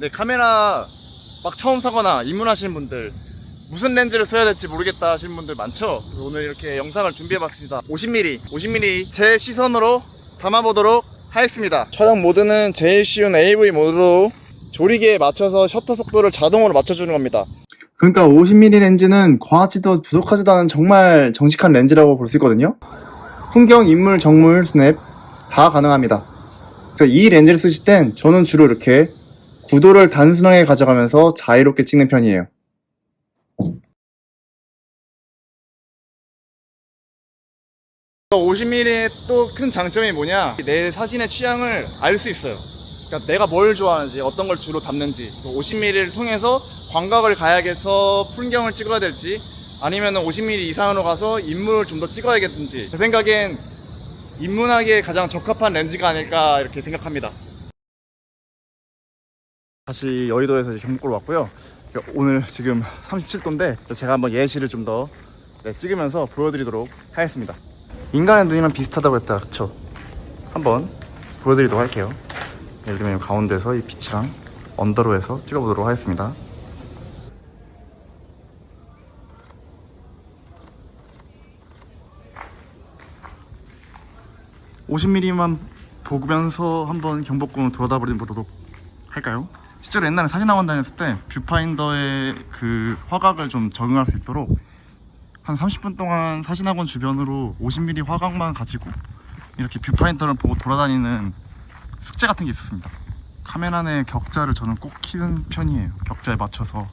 네, 카메라 막 처음 사거나 입문하시는 분들 무슨 렌즈를 써야 될지 모르겠다 하시는 분들 많죠? 오늘 이렇게 영상을 준비해봤습니다. 50mm, 50mm 제 시선으로 담아보도록 하겠습니다. 촬영 모드는 제일 쉬운 AV 모드로 조리개에 맞춰서 셔터 속도를 자동으로 맞춰주는 겁니다. 그러니까 50mm 렌즈는 과하지도 부족하지도 않은 정말 정직한 렌즈라고 볼 수 있거든요. 풍경, 인물, 정물, 스냅 다 가능합니다. 그래서 이 렌즈를 쓰실 땐 저는 주로 이렇게 구도를 단순하게 가져가면서 자유롭게 찍는 편이에요. 50mm의 또 큰 장점이 뭐냐? 내 사진의 취향을 알 수 있어요. 그러니까 내가 뭘 좋아하는지, 어떤 걸 주로 담는지. 50mm를 통해서 광각을 가야겠어 풍경을 찍어야 될지, 아니면 50mm 이상으로 가서 인물을 좀 더 찍어야겠든지. 제 생각엔 인문학에 가장 적합한 렌즈가 아닐까 이렇게 생각합니다. 다시 여의도에서 이제 경복구로 왔고요. 오늘 지금 37도인데 제가 한번 예시를 좀 더 찍으면서 보여드리도록 하겠습니다. 인간의 눈이랑 비슷하다고 했다, 그쵸? 한번 보여드리도록 할게요. 예를 들면 가운데서 이 빛이랑 언더로 해서 찍어보도록 하겠습니다. (50mm만) 보면서 한번 경복궁을 돌아다보도록 할까요? 실제로 옛날에 사진학원 다녔을 때 뷰파인더의 그 화각을 좀 적응할 수 있도록 한 30분 동안 사진학원 주변으로 50mm 화각만 가지고 이렇게 뷰파인더를 보고 돌아다니는 숙제 같은 게 있었습니다. 카메라 내 격자를 저는 꼭 키는 편이에요. 격자에 맞춰서.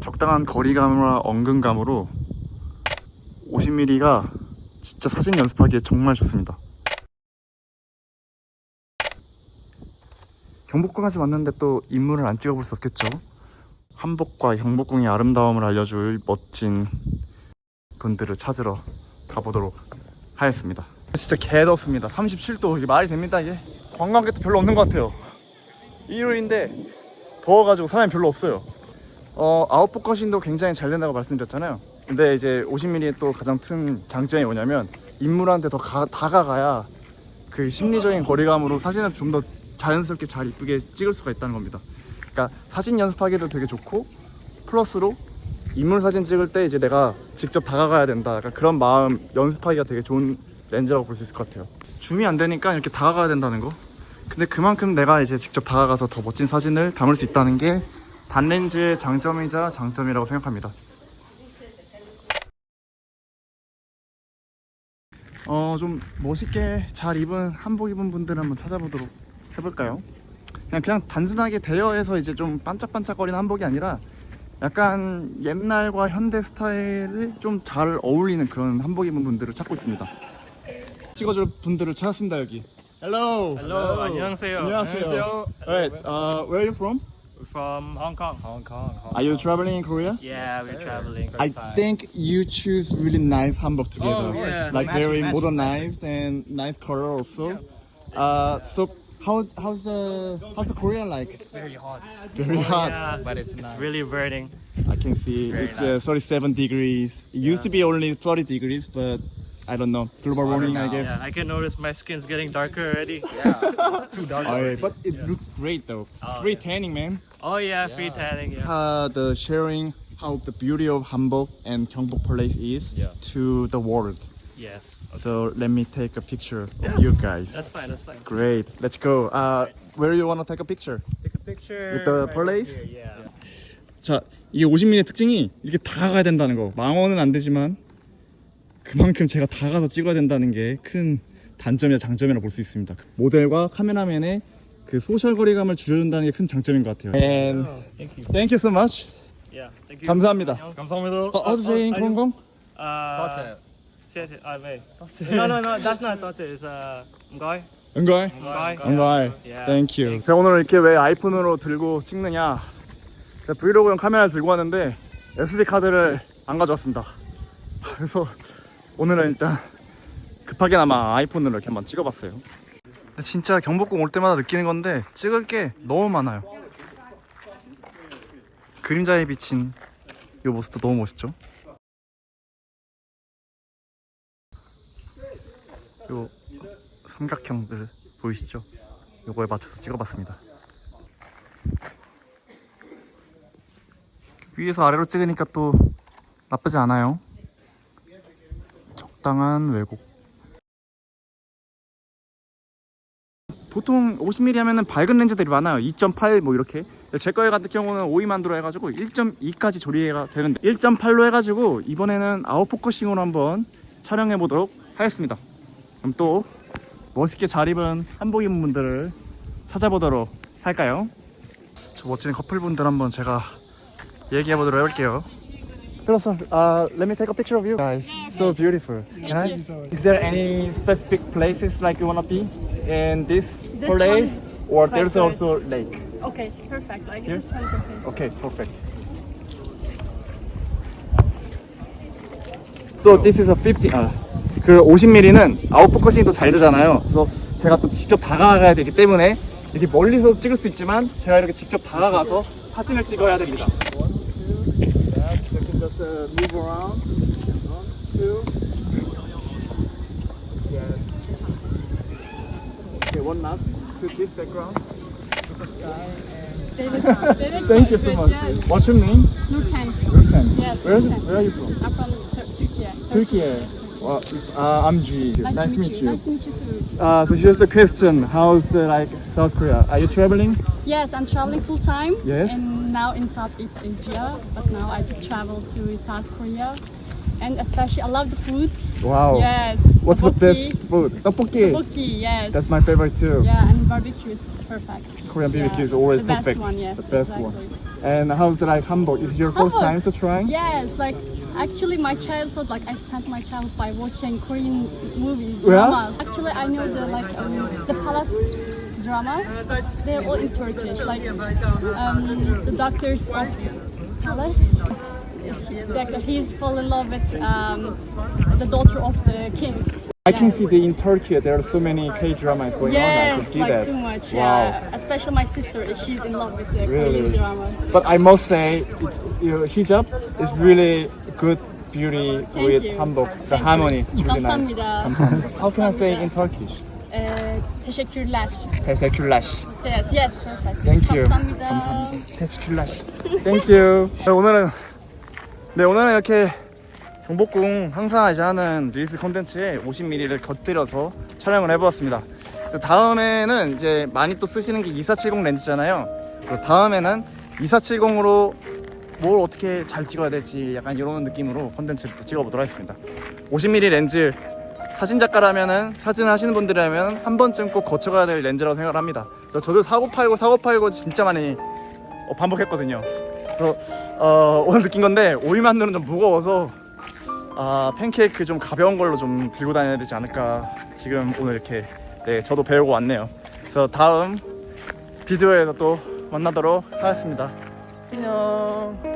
적당한 거리감과 엉근감으로 50mm가 진짜 사진 연습하기에 정말 좋습니다. 경복궁까지 왔는데 또 인물을 안 찍어볼 수 없겠죠. 한복과 경복궁의 아름다움을 알려줄 멋진 분들을 찾으러 가보도록 하겠습니다. 진짜 개덥습니다. 37도 이게 말이 됩니다 이게? 관광객도 별로 없는 것 같아요. 일요일인데 더워가지고 사람이 별로 없어요. 어, 아웃포커싱도 굉장히 잘 된다고 말씀드렸잖아요. 근데 이제 50mm의 또 가장 큰 장점이 뭐냐면 인물한테 더 가- 다가가야 그 심리적인 거리감으로 사진을 좀 더 자연스럽게 잘 이쁘게 찍을 수가 있다는 겁니다. 그러니까 사진 연습하기도 되게 좋고 플러스로 인물 사진 찍을 때 이제 내가 직접 다가가야 된다. 약간 그런 마음 연습하기가 되게 좋은 렌즈라고 볼 수 있을 것 같아요. 줌이 안 되니까 이렇게 다가가야 된다는 거. 근데 그만큼 내가 이제 직접 다가가서 더 멋진 사진을 담을 수 있다는 게 단렌즈의 장점이자 장점이라고 생각합니다. 어, 좀 멋있게 잘 입은 한복 입은 분들 한번 찾아보도록 해볼까요? 그냥 그냥 단순하게 대여해서 이제 좀 반짝반짝거리는 한복이 아니라 약간 옛날과 현대 스타일이 좀 잘 어울리는 그런 한복 입은 분들을 찾고 있습니다. 찍어줄 분들을 찾았습니다 여기. Hello. Hello, 안녕하세요. 안녕하세요. Alright, uh, where are you from? From Hong Kong. Hong Kong. Hong Are you traveling in Korea? Yeah, we're traveling. I think you choose really nice hanbok together. Oh, yeah. Like Matching, very matching, modernized and nice color also. Uh, so how how's the how's the Korea like? It's very hot, Very hot. Yeah, but it's it's nice. really burning. I can see very it's, uh, 37 degrees. It used to be only 30 degrees, but I don't know. Global warming, I now. guess. Yeah, I can notice my skin's getting darker already. yeah, too dark. Alright, but it looks great though. Oh, Free yeah. tanning, man. Oh yeah, free Yeah. tanning. Yeah. Uh, the sharing how the beauty of Hanbok and Gyeongbok Palace is Yeah. to the world. Yes. So let me take a picture of you guys. That's fine. That's fine. Great. Let's go. Uh, where you want to take a picture? Take a picture. With the right police? here, Yeah. 자, 이게 50mm의 특징이 이렇게 다가가야 된다는 거. 망원은 안 되지만 그만큼 제가 다가가서 찍어야 된다는 게 큰 단점이나 장점이라 볼 수 있습니다. 그 모델과 카메라맨의 그 소셜 거리감을 줄여준다는 게 큰 장점인 것 같아요. And Thank you. thank you so much. Yeah. Thank you. 감사합니다. 감사합니다. 어, say in Hong Kong? Uh, That's谢谢. Ah, wait. No, no, no. That's not. That's it. It's uh. 은걸. Ngoy. 은걸. Yeah. Thank you. 제가 오늘 이렇게 왜 아이폰으로 들고 찍느냐? 브이로그용 카메라를 들고 왔는데 SD 카드를 안 가져왔습니다. 그래서 오늘은 일단 급하게나마 아이폰으로 이렇게 한번 찍어봤어요. 진짜 경복궁 올 때마다 느끼는 건데 찍을 게 너무 많아요. 그림자에 비친 이 모습도 너무 멋있죠? 요 삼각형들 보이시죠? 요거에 맞춰서 찍어봤습니다. 위에서 아래로 찍으니까 또 나쁘지 않아요. 적당한 왜곡. 보통 50mm 하면은 밝은 렌즈들이 많아요. 2.8 뭐 이렇게. 제 거에 같은 경우는 5위만들어 해가지고 1.2까지 조리가 되는데 1.8로 해가지고 이번에는 아웃포커싱으로 한번 촬영해 보도록 하겠습니다. 그럼 또 멋있게 잘 입은 한복 입은 분들을 찾아보도록 할까요? 저 멋진 커플분들 한번 제가 얘기해 보도록 해볼게요. Hello, sir. Uh, let me take a picture of you guys. So beautiful. Can I? Is there any specific places like you wanna be in this, This place, one. or there's Like also lake? Okay, perfect. Like Here? this one is okay. Okay, perfect. So this is a 50. 아, 그 50mm는 아웃포커싱이 또잘 되잖아요. 그래서 제가 또 직접 다가가야 되기 때문에 이렇게 멀리서 찍을 수 있지만 제가 이렇게 직접 다가가서 사진을 찍어야 됩니다. Just move around. One, two. Yes. Okay, one last to this background. David, David Thank you so much. Yes. What's your name? Nurten. Nurten. Yes, Where, Nurten. where are you from? I'm from Tur- Turkey. Turkey. Well, uh, I'm G. Nice, to meet you. Nice to meet you too. Uh, so here's the question: How's the like South Korea? Are you traveling? Yes, I'm traveling full time. Yes. Now in Southeast Asia, but now I just travel to South Korea, and especially I love the food. Wow. Yes. What's the tteokbokki. best food? Tteokbokki. Tteokbokki, yes. That's my favorite too. Yeah, and barbecue is perfect. Korean BBQ Yeah, is always the perfect. best one, yes. The best exactly. one. And how's the like Hamburg? Is it your first time to try? Yes, like actually my childhood, like I spent my childhood by watching Korean movies, Yeah? dramas. Actually, I know the like um, the palace dramas. They're all in Turkish. Like um, the doctors of palace. Like he's fall in love with um, the daughter of the king. I can see that in Turkey there are so many K dramas going on. I Yes, could see like that. too much. Wow. Yeah, especially my sister. She's in love with the Really? Korean dramas. But I must say, it's, your hijab is really good beauty Thank with you. Hamburg. The Thank harmony. you. It's really nice. 감사합니다. How can I say in Turkish? Teşekkürler. Teşekkürler. Yes, yes, perfect. Thank you. 감사합니다. teşekkürler. Thank you. 네, 오늘은 네 오늘은 이렇게 경복궁 항상 이제 하는 릴스 콘텐츠에 50mm를 곁들여서 촬영을 해보았습니다. 그래서 다음에는 이제 많이 또 쓰시는 게 2470 렌즈잖아요. 그리고 다음에는 2470으로 뭘 어떻게 잘 찍어야 될지 약간 이런 느낌으로 콘텐츠를 또 찍어보도록 하겠습니다. 50mm 렌즈 사진 작가라면은 사진 하시는 분들이라면 한 번쯤 꼭 거쳐가야 될 렌즈라고 생각을 합니다. 저도 사고 팔고 사고 팔고 진짜 많이 어, 반복했거든요. 그래서 어, 오늘 느낀 건데 오이 만두는 좀 무거워서 아, 팬케이크 좀 가벼운 걸로 좀 들고 다녀야 되지 않을까 지금 오늘 이렇게 네 저도 배우고 왔네요. 그래서 다음 비디오에서 또 만나도록 하겠습니다. 안녕.